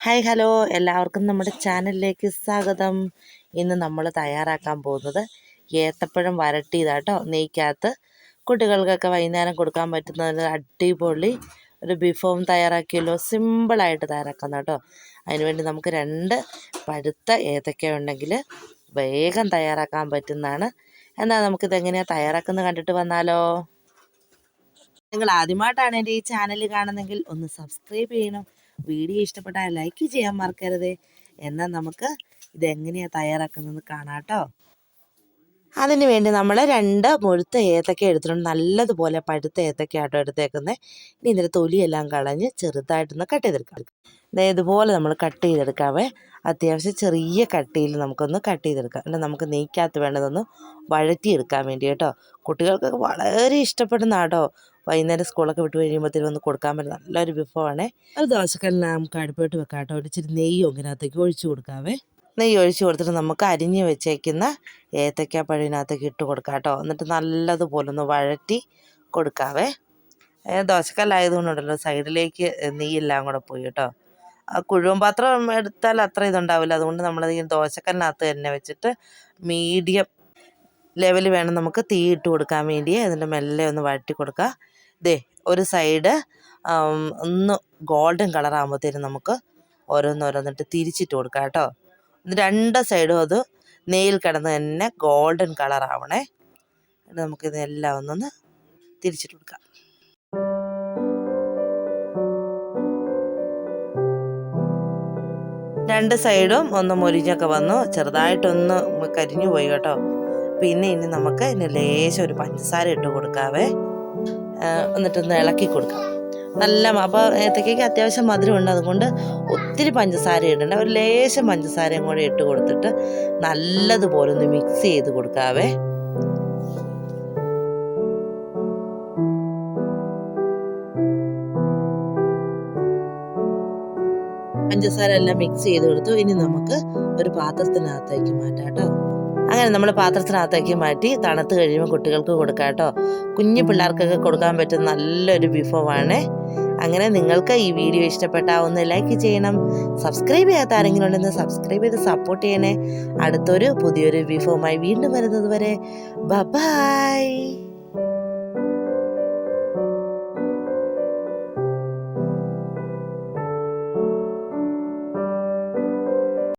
Hi hello എല്ലാവർക്കും നമ്മുടെ ചാനലിലേക്ക് സ്വാഗതം. ഇന്ന് നമ്മൾ തയ്യാറാക്കാൻ പോകുന്നത് ഏത്തപ്പഴം വരട്ടിയതാട്ടോ. നെയ്ക്കകത്ത് കുട്ടികൾക്കൊക്കെ വൈകുന്നേരം കൊടുക്കാൻ പറ്റുന്ന അടിപൊളി ഒരു ബിഫോം തയ്യാറാക്കിയല്ലോ. സിമ്പിളായിട്ട് തയ്യാറാക്കാം കേട്ടോ അതിനുവേണ്ടി നമുക്ക് രണ്ട് പഴുത്ത ഏത്തക്ക ഉണ്ടെങ്കിൽ വേഗം തയ്യാറാക്കാൻ പറ്റുന്നതാണ്. എന്നാൽ നമുക്കിത് എങ്ങനെയാണ് തയ്യാറാക്കുന്നത് കണ്ടിട്ട് വന്നാലോ? നിങ്ങൾ ആദ്യമായിട്ടാണ് എന്റെ ഈ ചാനൽ കാണുന്നതെങ്കിൽ ഒന്ന് സബ്സ്ക്രൈബ് ചെയ്യണം. വീഡിയോ ഇഷ്ടപ്പെട്ടാൽ ലൈക്ക് ചെയ്യാൻ മറക്കരുത്. എന്നാൽ നമുക്ക് ഇതെങ്ങനെയാണ് തയ്യാറാക്കുന്നത് കാണാം കേട്ടോ അതിന് വേണ്ടി നമ്മൾ രണ്ട് മുഴുത്ത ഏത്തക്ക എടുത്തിട്ടുണ്ട്. നല്ലതുപോലെ പഴുത്ത ഏത്തക്ക ആട്ടോ എടുത്തേക്കുന്നത് ഇനി ഇതിന്റെ തൊലിയെല്ലാം കളഞ്ഞ് ചെറുതായിട്ടൊന്ന് കട്ട് ചെയ്തെടുക്കാം. ഇതുപോലെ നമ്മൾ കട്ട് ചെയ്തെടുക്കാവേ. അത്യാവശ്യം ചെറിയ കട്ടിയിൽ നമുക്കൊന്ന് കട്ട് ചെയ്തെടുക്കാം. അല്ല നമുക്ക് നെയ്ക്കകത്ത് വേണ്ടതൊന്ന് വഴറ്റിയെടുക്കാൻ വേണ്ടി കേട്ടോ. കുട്ടികൾക്കൊക്കെ വളരെ ഇഷ്ടപ്പെടുന്ന കേട്ടോ വൈകുന്നേരം സ്കൂളൊക്കെ വിട്ട് കഴിയുമ്പോഴത്തേക്ക് ഒന്ന് കൊടുക്കാൻ പറ്റും നല്ലൊരു വിഭവമാണ്. ഒരു ദോശക്കല്ലിന് നമുക്ക് അടുപ്പോട്ട് വെക്കാട്ടോ. കേട്ടോ ഒരു ഇച്ചിരി നെയ്യും ഇതിനകത്തേക്ക് ഒഴിച്ചു കൊടുക്കാവേ. നെയ്യ് ഒഴിച്ചു കൊടുത്തിട്ട് നമുക്ക് അരിഞ്ഞ് വെച്ചേക്കുന്ന ഏത്തക്ക പഴുവിനകത്തേക്ക് ഇട്ട് കൊടുക്കാം കേട്ടോ. എന്നിട്ട് നല്ലതുപോലെ ഒന്ന് വഴറ്റി കൊടുക്കാവേ. ദോശക്കല്ലായതുകൊണ്ടുണ്ടല്ലോ സൈഡിലേക്ക് നെയ്യെല്ലാം കൂടെ പോയി കേട്ടോ. ആ കുഴുവൻ പാത്രം എടുത്താൽ അത്ര ഇതുണ്ടാവില്ല. അതുകൊണ്ട് നമ്മൾ ഈ ദോശക്കല്ലിനകത്ത് തന്നെ വെച്ചിട്ട് മീഡിയം ലെവൽ വേണം നമുക്ക് തീ ഇട്ട് കൊടുക്കാൻ വേണ്ടി അതിന്റെ മെല്ലെ ഒന്ന് വഴറ്റി കൊടുക്കുക ദേ ഒരു സൈഡ് ഒന്ന് ഗോൾഡൻ കളർ ആകുമ്പോഴത്തേനും നമുക്ക് ഓരോന്നോരോന്നിട്ട് തിരിച്ചിട്ട് കൊടുക്കാം കേട്ടോ. രണ്ട് സൈഡും അത് നെയിൽ കിടന്ന് തന്നെ ഗോൾഡൻ എന്നിട്ട് നമുക്കിതെല്ലാം ഒന്നൊന്ന് തിരിച്ചിട്ട് കൊടുക്കാം. രണ്ട് സൈഡും ഒന്ന് മുരിഞ്ഞൊക്കെ വന്നു. ചെറുതായിട്ടൊന്ന് കരിഞ്ഞു പോയി കേട്ടോ. പിന്നെ ഇനി നമുക്ക് ഇനി ലേശം ഒരു പഞ്ചസാര ഇട്ട് കൊടുക്കാവേ. എന്നിട്ടൊന്ന് ഇളക്കി കൊടുക്കാം. നല്ല അപ്പോൾ ഏത്തക്കയ്ക്ക് അത്യാവശ്യം മധുരമുണ്ട്. അതുകൊണ്ട് ഒത്തിരി പഞ്ചസാര ഇടണ്ട. ഒരു ലേശം പഞ്ചസാരയും കൂടെ ഇട്ട് കൊടുത്തിട്ട് നല്ലതുപോലെ ഒന്ന് മിക്സ് ചെയ്ത് കൊടുക്കാവേ. പഞ്ചസാര എല്ലാം മിക്സ് ചെയ്ത് കൊടുത്തു. ഇനി നമുക്ക് ഒരു പാത്രത്തിനകത്തേക്ക് മാറ്റാം കേട്ടോ. അങ്ങനെ നമ്മൾ പാത്രത്തിനകത്തേക്ക് മാറ്റി തണുത്ത് കഴിയുമ്പോൾ കുട്ടികൾക്ക് കൊടുക്കാം കേട്ടോ. കുഞ്ഞു പിള്ളേർക്കൊക്കെ കൊടുക്കാൻ പറ്റുന്ന നല്ലൊരു വിഭവമാണ്. അങ്ങനെ നിങ്ങൾക്ക് ഈ വീഡിയോ ഇഷ്ടപ്പെട്ടാൽ ഒന്ന് ലൈക്ക് ചെയ്യണം. സബ്സ്ക്രൈബ് ചെയ്യാത്ത ആരെങ്കിലും ഉണ്ടെന്ന് സബ്സ്ക്രൈബ് ചെയ്ത് സപ്പോർട്ട് ചെയ്യണേ. അടുത്തൊരു പുതിയൊരു വിഭവമായി വീണ്ടും വരുന്നത് വരെ. ബൈ